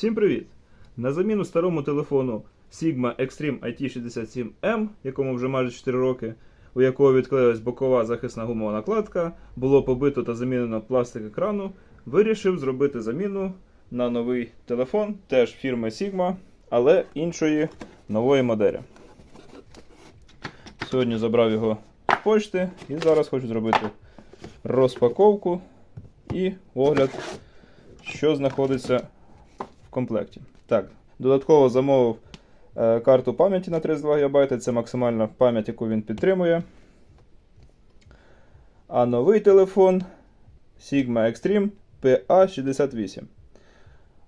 Всім привіт! На заміну старому телефону Sigma Extreme IT67M, якому вже майже 4 роки, у якого відклеїлась бокова захисна гумова накладка, було побито та замінено пластик екрану, вирішив зробити заміну на новий телефон, теж фірми Sigma, але іншої нової моделі. Сьогодні забрав його з почти і зараз хочу зробити розпаковку і огляд, що знаходиться комплекті. Так, додатково замовив е, карту пам'яті на 32 ГБ. Це максимальна пам'ять, яку він підтримує. А новий телефон Sigma Extreme PA68.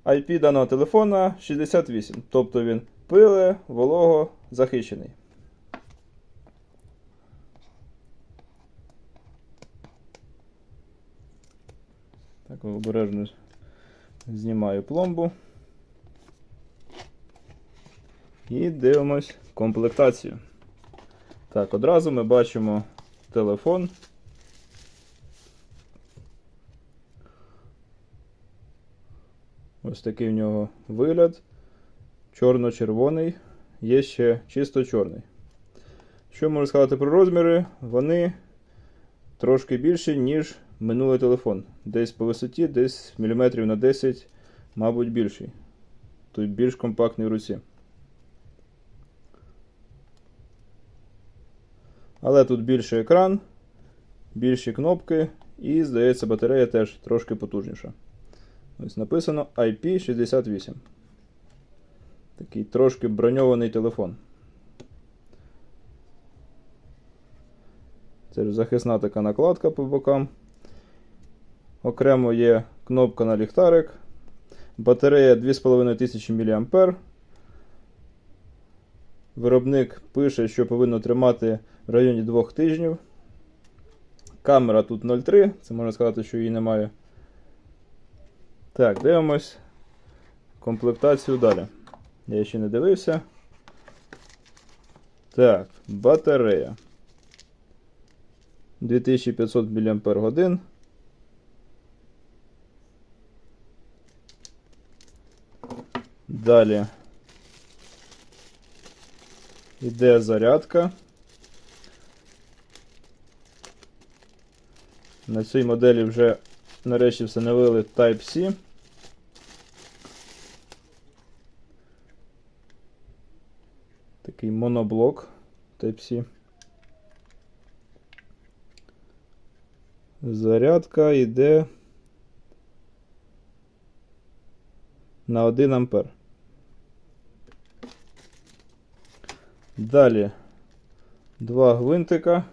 IP даного телефона 68, тобто він пиле, волого, захищений. Так, обережно знімаю пломбу. І дивимось комплектацію. Так, одразу ми бачимо телефон. Ось такий в нього вигляд. Чорно-червоний, є ще чисто чорний. Що можу сказати про розміри? Вони трошки більші, ніж минулий телефон. Десь по висоті, десь міліметрів на 10, мабуть, більший. Тут більш компактний в руці. Але тут більший екран, більші кнопки і, здається, батарея теж трошки потужніша. Ось написано IP68. Такий трошки броньований телефон. Це ж захисна така накладка по бокам. Окремо є кнопка на ліхтарик. Батарея 2500 мА. Виробник пише, що повинно тримати в районі 2 тижнів. Камера тут 0,3, це можна сказати, що її немає. Так, дивимось комплектацію далі. Я ще не дивився. Так, батарея. 2500 мАч. Далі йде зарядка. На цій моделі вже нарешті встановили Type-C. Такий моноблок Type-C. Зарядка йде на 1 ампер. Далі два гвинтика.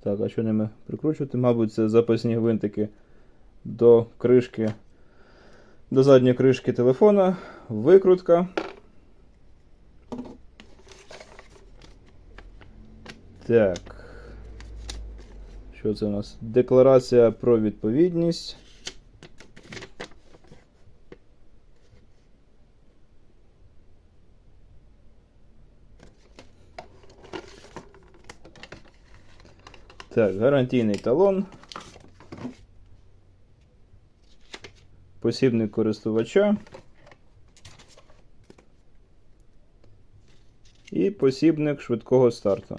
Так, а що ними прикручувати? Мабуть, це запасні гвинтики до кришки, до задньої кришки телефона, викрутка. Так. Що це у нас? Декларація про відповідність. Так, гарантійний талон. Посібник користувача. І посібник швидкого старту.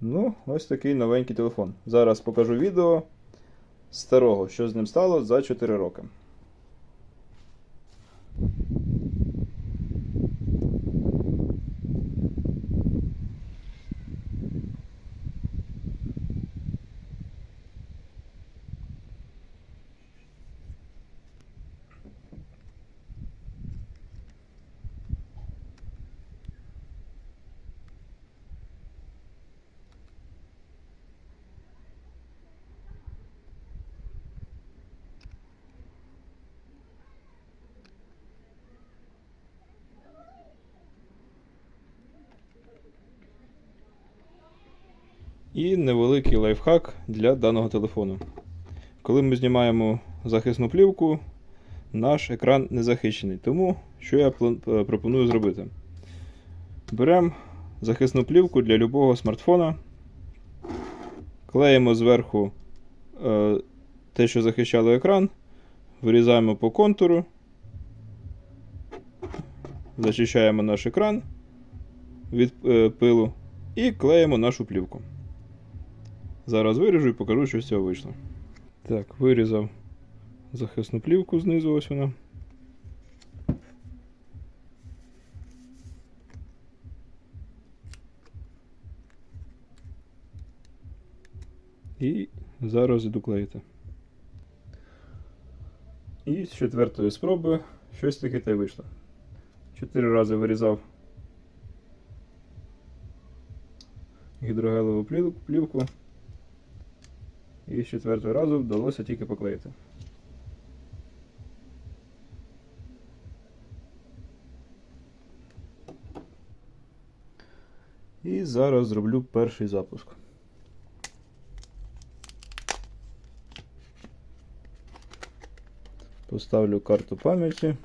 Ну, ось такий новенький телефон. Зараз покажу відео старого, що з ним стало за 4 роки. І невеликий лайфхак для даного телефону. Коли ми знімаємо захисну плівку, наш екран не захищений. Тому що я е, пропоную зробити? Беремо захисну плівку для любого смартфона. Клеїмо зверху е, те, що захищало екран. Вирізаємо по контуру. Зачищаємо наш екран від е, пилу і клеїмо нашу плівку. Зараз виріжу і покажу, що з цього вийшло. Так, вирізав захисну плівку знизу, ось вона. І зараз іду клеїти. І з четвертої спроби щось таке та й вийшло. Чотири рази вирізав гідрогелеву плівку. І з четвертого разу вдалося тільки поклеїти. І зараз зроблю перший запуск. Поставлю карту пам'яті.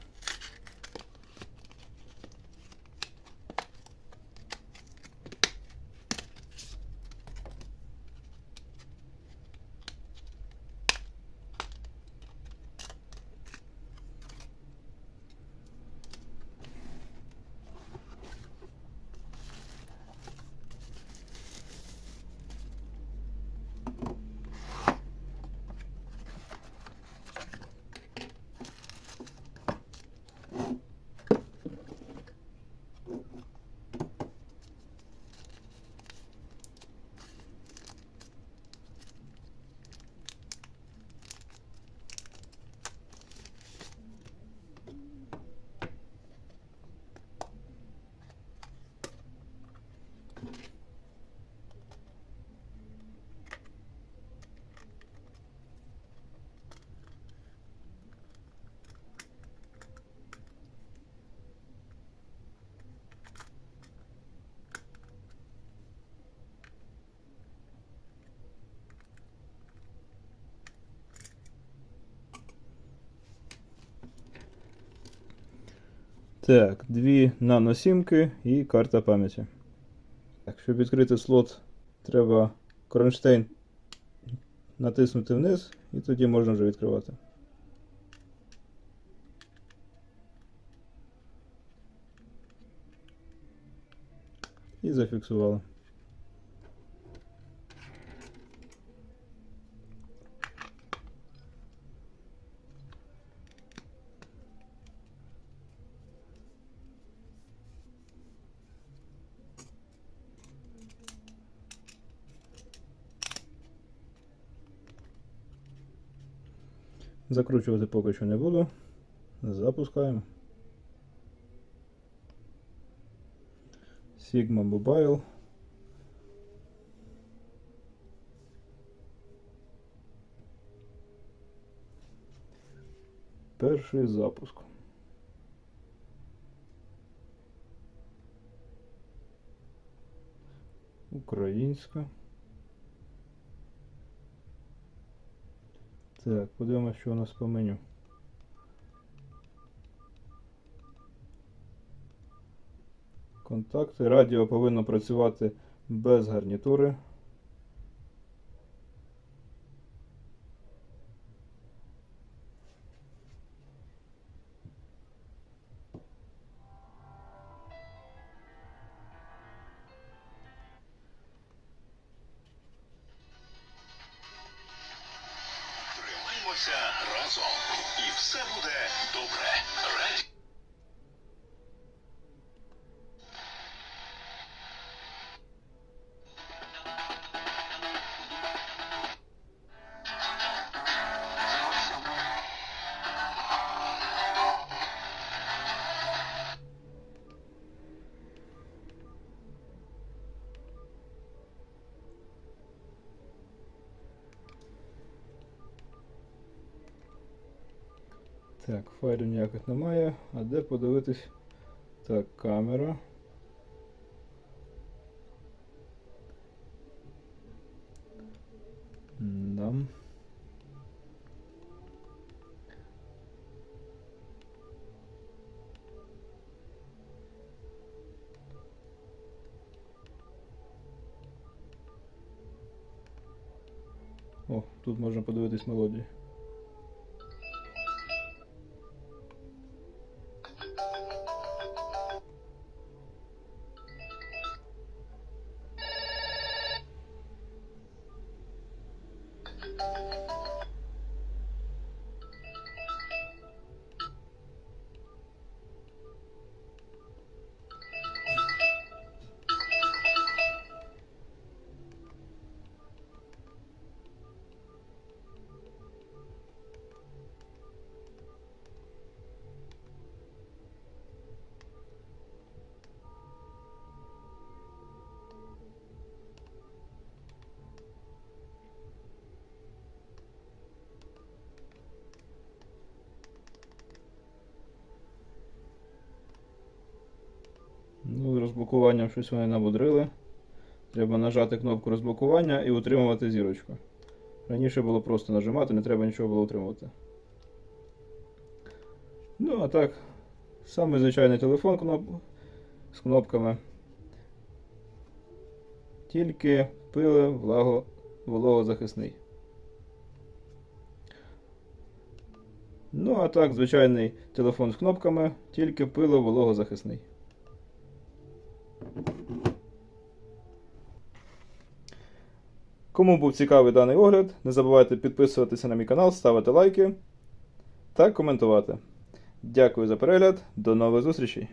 Так, дві наносімки і карта пам'яті. Так, щоб відкрити слот, треба кронштейн натиснути вниз, і тоді можна вже відкривати. І зафіксували. Закручувати поки що не буду. Запускаємо. Sigma Mobile. Перший запуск. Українська. Так, подивимося, що у нас по меню. Контакти. Радіо повинно працювати без гарнітури. Так, файлів ніяких немає. А де подивитись? Так, камера. Да. О, тут можна подивитись мелодії. Розблокуванням щось вони набудрили. Треба нажати кнопку розблокування і утримувати зірочку. Раніше було просто нажимати, не треба нічого було утримувати. Ну, а так, самий звичайний телефон кноп... з кнопками. Тільки пили влаго... вологозахисний. Ну, а так, звичайний телефон з кнопками, тільки пило вологозахисний. Кому був цікавий даний огляд, не забувайте підписуватися на мій канал, ставити лайки та коментувати. Дякую за перегляд, до нових зустрічей!